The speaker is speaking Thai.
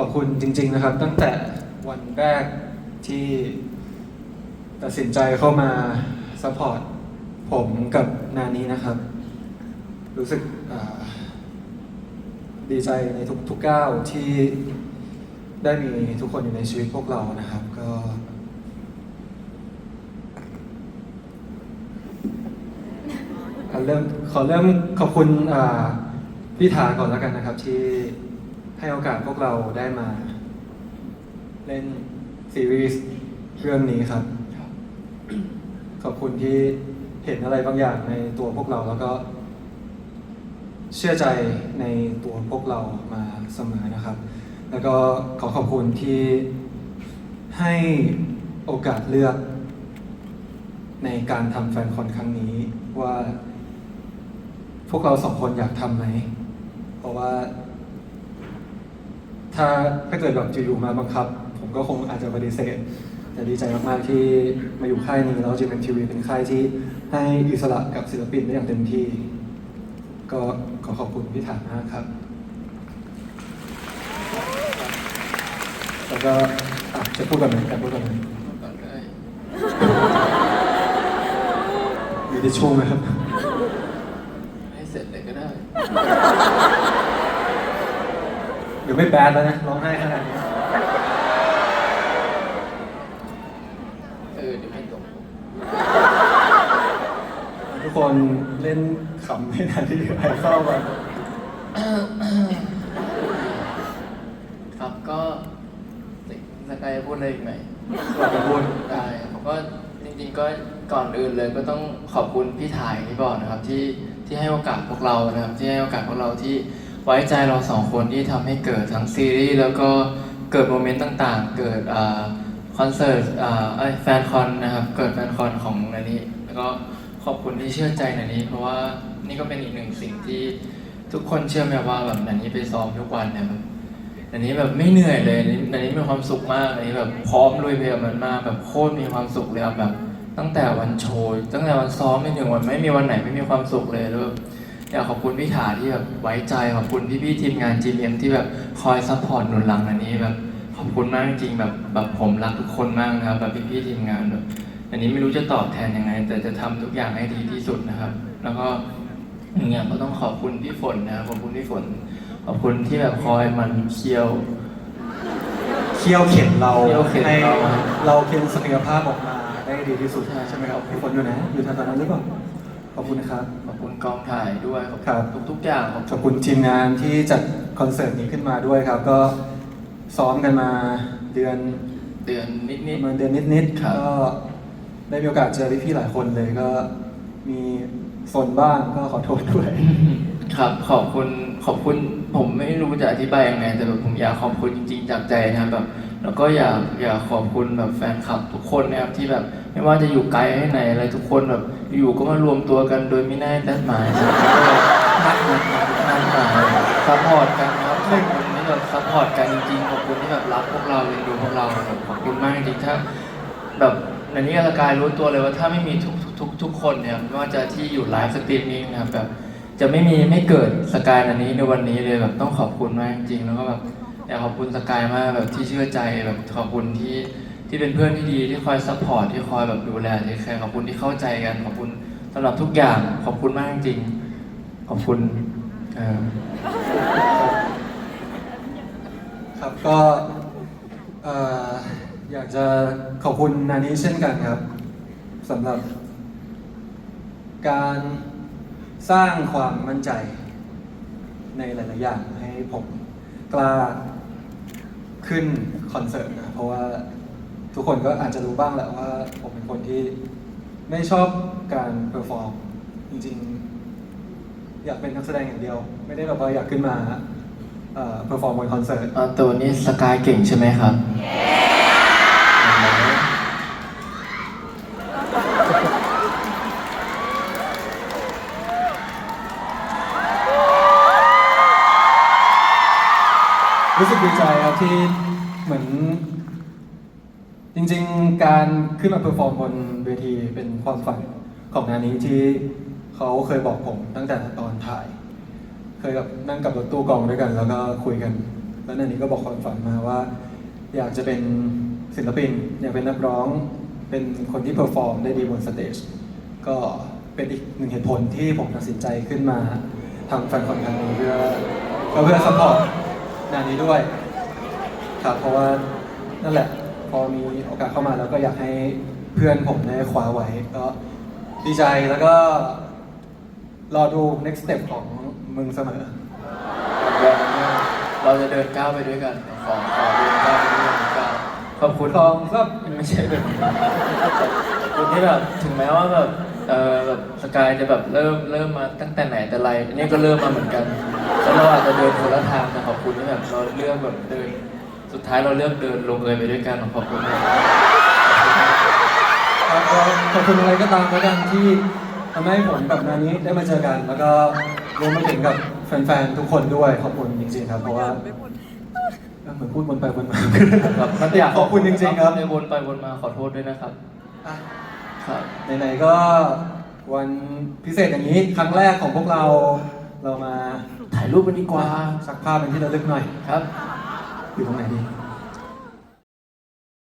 ขอบคุณจริง ๆนะครับ ตั้งแต่วันแรกที่ตัดสินใจเข้ามาซัพพอร์ตผมกับนานี้นะครับ รู้สึกดีใจในทุกทุกก้าวที่ได้มีทุกคนอยู่ในชีวิตพวกเรานะครับ ก็เริ่มขอเริ่มขอบคุณพี่ถาก่อนแล้วกันนะครับที่ ให้โอกาสพวกเราได้มา เล่นซีรีส์เรื่องนี้ครับ ขอบคุณที่เห็นอะไรบางอย่างในตัวพวกเราแล้วก็ เชื่อใจในตัวพวกเรามาเสมอนะครับ แล้วก็ขอขอบคุณที่ให้โอกาสเลือกในการทำแฟนคอนครั้งนี้ว่า พวกเราสองคนอยากทำไหม เพราะว่า ถ้าถ้าเกิดแบบอยู่ๆมาบังคับ ผมก็คงอาจจะปฏิเสธ แต่ดีใจมากๆที่มาอยู่ค่ายนี้แล้วจีเป็นทีวีเป็นค่ายที่ให้อิสระกับศิลปินได้อย่างเต็มที่ ก็ขอขอบคุณพี่ถามากครับ แล้วก็อะจะพูดแบบไหนจะพูดแบบไหนก่อนได้มีทิชชู่ไหมครับ ให้เสร็จเลยก็ได้ เดี๋ยว ไม่แบดแล้วนะร้องไห้ขนาดนี้เออเดี๋ยวไม่ตกทุกคนเล่นขำไม่นานที่ใครเข้ามาครับก็สกายพูดอะไรอีกไหมเราจะพูดได้ครับผมก็จริงๆก็ก่อนอื่นเลยก็ต้องขอบคุณพี่ถ่ายที่บอกนะครับที่ที่ให้โอกาสพวกเรานะครับ ที่ให้โอกาสพวกเราที่ ไว้ใจเราสองคนที่ทำให้เกิดทั้งซีรีส์แล้วก็เกิดโมเมนต์ต่างๆ เกิดคอนเสิร์ตแฟนคอนนะครับ เกิดแฟนคอนของนันนี้แล้วก็ขอบคุณที่เชื่อใจนันนี้ เพราะว่านี่ก็เป็นอีกหนึ่งสิ่งที่ทุกคนเชื่อไหมว่าแบบนันนี้ไปซ้อมทุกวันเนี่ยแบบอันนี้แบบไม่เหนื่อยเลยนันนี้มีความสุขมากอันนี้แบบพร้อมลุยไปกับมันมากแบบโคตรมีความสุขเลยแบบตั้งแต่วันโชว์ตั้งแต่วันซ้อมไปถึงวันไม่มีวันไหนไม่มีความสุขเลยแล้วแบบ อยากขอบคุณพี่ถาที่แบบไว้ใจขอบคุณพี่ๆทีมงาน GM ที่แบบคอยซัพพอร์ตหนุนหลังอันนี้แบบขอบคุณมากจริงๆแบบแบบผมรักทุกคนมากนะครับแบบพี่ๆทีมงานแบบอันนี้ไม่รู้จะตอบแทนยังไง แต่จะทำทุกอย่างให้ดีที่สุดนะครับ แล้วก็หนึ่งอย่างก็ต้องขอบคุณพี่ฝนนะครับขอบคุณพี่ฝน ขอบคุณที่แบบคอยมันเคี่ยวเคี่ยวเข็นเราเคี่ยวเข็นให้เราเราเข็นศักยภาพออกมาได้ดีที่สุดใช่ใช่ไหมครับพี่ฝนอยู่ไหนอยู่แถวๆนั้นหรือเปล่า ขอบคุณนะครับ ขอบคุณกองถ่ายด้วยขอบครับ คุณทุกๆอย่างขอบขอบคุณทีมงานที่จัดคอนเสิร์ตนี้ขึ้นมาด้วยครับ ก็ซ้อมกันมาเดือนเดือนนิปดระมาณเดือนนิดครับๆก็ได้มีโอกาสเจอพี่ๆหลายคนเลยก็มีสนบ้างก็ขอโทษด้วย ๆครับ ขอบคุณขอบคุณผมไม่รู้จะอธิบายยังไงแต่แบบผมอยากขอบคุณจริงๆจากใจนะครับแบบแล้วก็อยากอยากขอบคุณแบบแฟนคลับทุกคนนะครับที่แบบ ไม่ว่าจะอยู่ไกลให้ไหนอะไรทุกคนแบบอยู่ก็มารวมตัวกันโดยไม่ได้นัดหมายนะครับก็นัดนัดหมายซัพพอร์ตกันนะครับขอบคุณที่แบบซัพพอร์ตกันจริงๆขอบคุณที่แบบรักพวกเราเอ็นดูพวกเราแบบขอบคุณมากจริงๆถ้าแบบในนี้สกายรู้ตัวเลยว่าถ้าไม่มีทุกทุกทุกคนเนี่ยไม่ว่าจะที่อยู่ไลฟ์สตรีมมิ่งนะครับแบบจะไม่มีไม่เกิดสกายอันนี้ในวันนี้เลยแบบต้องขอบคุณมากจริงๆแล้วก็แบบอยากขอบคุณสกายมากแบบที่เชื่อใจแบบขอบคุณที่ ที่เป็นเพื่อนที่ดีที่คอยซัพพอร์ตที่คอยแบบดูแลที่แคร์ขอบคุณที่เข้าใจกันขอบคุณสำหรับทุกอย่างขอบคุณมากจริง ขอบคุณเอ่อครับก็เอ่ออยากจะขอบคุณนานี้เช่นกันครับสำหรับการสร้างความมั่นใจในหลาย ๆ อย่างให้ผมกล้าขึ้นคอนเสิร์ตนะเพราะว่า ทุกคนก็อาจจะรู้บ้างแหละว่าผมเป็นคนที่ไม่ชอบการเพอร์ฟอร์มจริงๆ อยากเป็นนักแสดงอย่างเดียว ไม่ได้แบบว่าอยากขึ้นมาเพอร์ฟอร์มบนคอนเสิร์ตเอ่อตัวนี้สกายเก่งใช่ไหมครับ รู้สึกดีใจครับที่เหมือน จริงๆ การขึ้นมาเพอร์ฟอร์มบนเวทีเป็นความฝันของงานี้ที่เขาเคยบอกผมตั้งแต่ตอนถ่าย เคยกับนั่งกับรถตู้กองด้วยกัน แล้วก็คุยกัน แล้วนันนี้ก็บอกความฝันมาว่า อยากจะเป็นศิลปิน อยากเป็นนักร้อง เป็นคนที่เพอร์ฟอร์มได้ดีบนสเตจ ก็เป็นอีกหนึ่งเหตุผลที่ผมตัดสินใจขึ้นมาทำแฟนคอนครั้งนี้เพื่อเพื่อซัพพอร์ตงานนี้ด้วยครับเพราะว่านั่นแหละ พอมีโอกาสเข้ามาแล้วก็อยากให้เพื่อนผมได้คว้าไว้ก็ดีใจแล้วก็รอดู next step ของมึงเสมอ เราจะเดินก้าวไปด้วยกันขอขอเดินก้าวไปด้วยกันขอบคุณทองซับไม่ใช่แบบขอบคุณที่แบบถึงแม้ว่าแบบเออแบบสกายจะแบบเริ่มเริ่มมาตั้งแต่ไหนแต่ไรอันนี่ก็เริ่มมาเหมือนกันแล้วเราอาจจะเดินคนละทางแต่ขอบคุณที่แบบเราเลือกแบบเดิน สุดท้ายเราเลือกเดินลงเอยไปด้วยกันขอบคุณมากครับก็ขอบคุณอะไรก็ตามแล้วกันที่ทำให้ผมกับนานี้ได้มาเจอกัน แล้วก็รวมไปถึงกับแฟนๆทุกคนด้วยขอบคุณจริงๆครับเพราะว่าเหมือนพูดวนไปวนมาครับมันอยากขอบคุณจริงๆครับในวนไปวนมาขอโทษด้วยนะครับอะครับไหนๆก็วันพิเศษอย่างนี้ครั้งแรกของพวกเราเรามาถ่ายรูปกันดีกว่าสักภาพเป็นที่ระลึกหน่อยครับ อยู่ตรงไหนดีอ